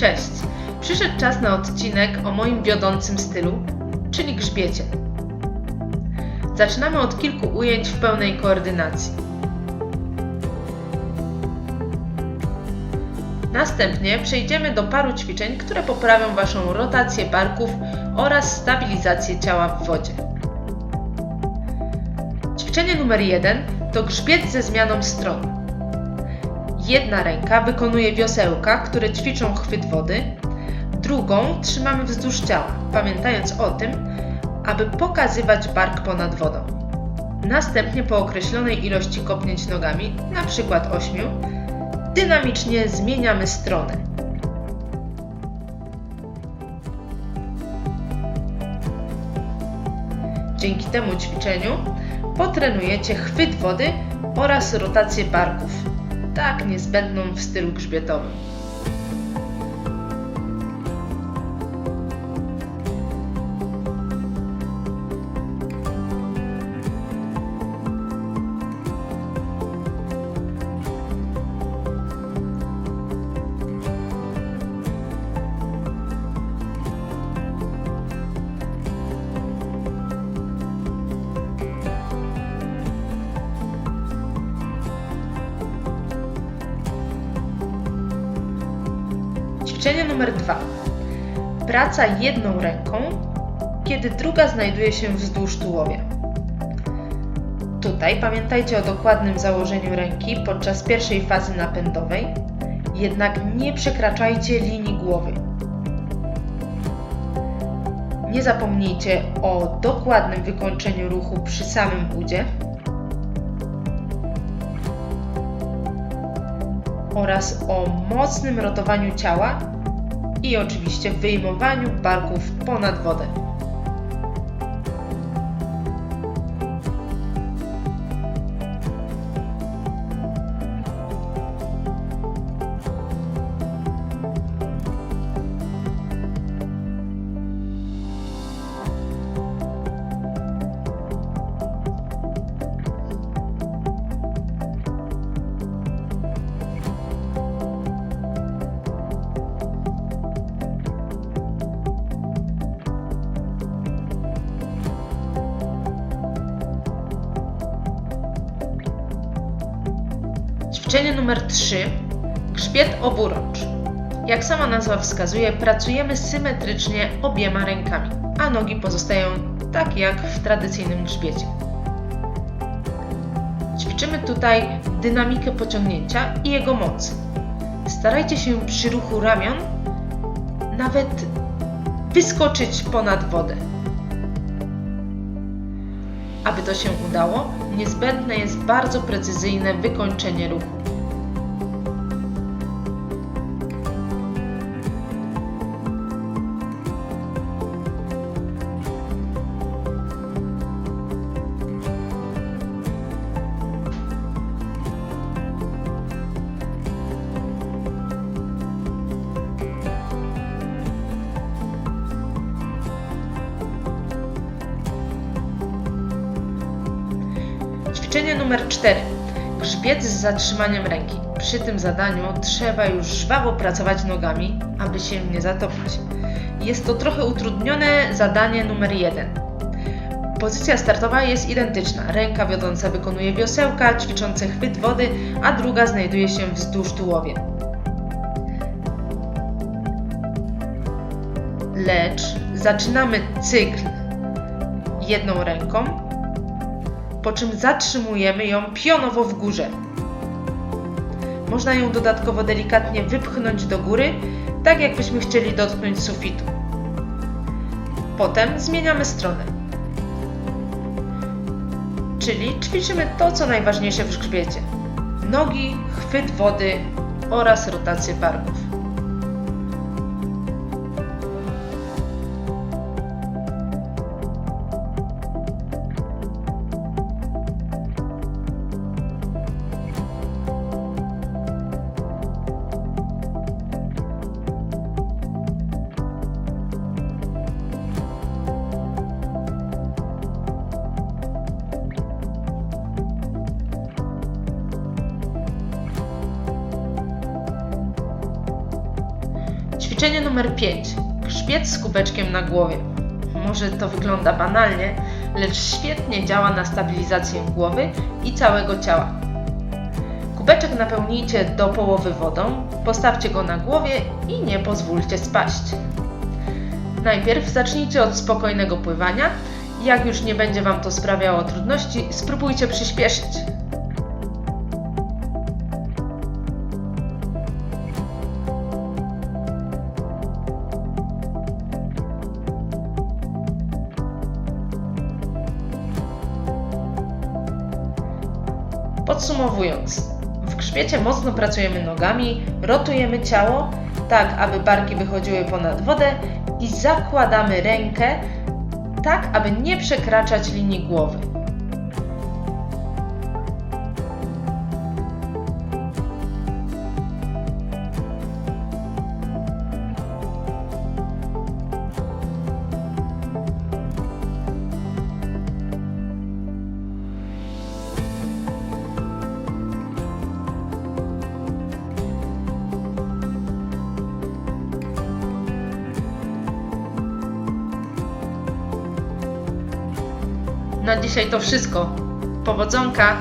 Cześć! Przyszedł czas na odcinek o moim wiodącym stylu, czyli grzbiecie. Zaczynamy od kilku ujęć w pełnej koordynacji. Następnie przejdziemy do paru ćwiczeń, które poprawią Waszą rotację barków oraz stabilizację ciała w wodzie. Ćwiczenie numer 1 to grzbiet ze zmianą stron. Jedna ręka wykonuje wiosełka, które ćwiczą chwyt wody, drugą trzymamy wzdłuż ciała, pamiętając o tym, aby pokazywać bark ponad wodą. Następnie po określonej ilości kopnięć nogami, np. 8, dynamicznie zmieniamy stronę. Dzięki temu ćwiczeniu potrenujecie chwyt wody oraz rotację barków, tak niezbędną w stylu grzbietowym. Ćwiczenie numer dwa. Praca jedną ręką, kiedy druga znajduje się wzdłuż tułowia. Tutaj pamiętajcie o dokładnym założeniu ręki podczas pierwszej fazy napędowej, jednak nie przekraczajcie linii głowy. Nie zapomnijcie o dokładnym wykończeniu ruchu przy samym udzie oraz o mocnym rotowaniu ciała i oczywiście wyjmowaniu barków ponad wodę. Ćwiczenie numer 3. Grzbiet oburącz. Jak sama nazwa wskazuje, pracujemy symetrycznie obiema rękami, a nogi pozostają tak jak w tradycyjnym grzbiecie. Ćwiczymy tutaj dynamikę pociągnięcia i jego moc. Starajcie się przy ruchu ramion nawet wyskoczyć ponad wodę. Aby to się udało, niezbędne jest bardzo precyzyjne wykończenie ruchu. Ćwiczenie numer 4. Grzbiet z zatrzymaniem ręki. Przy tym zadaniu trzeba już żwawo pracować nogami, aby się nie zatopić. Jest to trochę utrudnione zadanie numer 1. Pozycja startowa jest identyczna. Ręka wiodąca wykonuje wiosełka, ćwiczące chwyt wody, a druga znajduje się wzdłuż tułowia. Lecz zaczynamy cykl jedną ręką, po czym zatrzymujemy ją pionowo w górze. Można ją dodatkowo delikatnie wypchnąć do góry, tak jakbyśmy chcieli dotknąć sufitu. Potem zmieniamy stronę. Czyli ćwiczymy to, co najważniejsze w grzbiecie. Nogi, chwyt wody oraz rotację barków. Ćwiczenie numer 5. Grzbiet z kubeczkiem na głowie. Może to wygląda banalnie, lecz świetnie działa na stabilizację głowy i całego ciała. Kubeczek napełnijcie do połowy wodą, postawcie go na głowie i nie pozwólcie spaść. Najpierw zacznijcie od spokojnego pływania. Jak już nie będzie Wam to sprawiało trudności, spróbujcie przyspieszyć. Podsumowując, w grzbiecie mocno pracujemy nogami, rotujemy ciało, tak aby barki wychodziły ponad wodę i zakładamy rękę, tak aby nie przekraczać linii głowy. Na dzisiaj to wszystko. Powodzonka!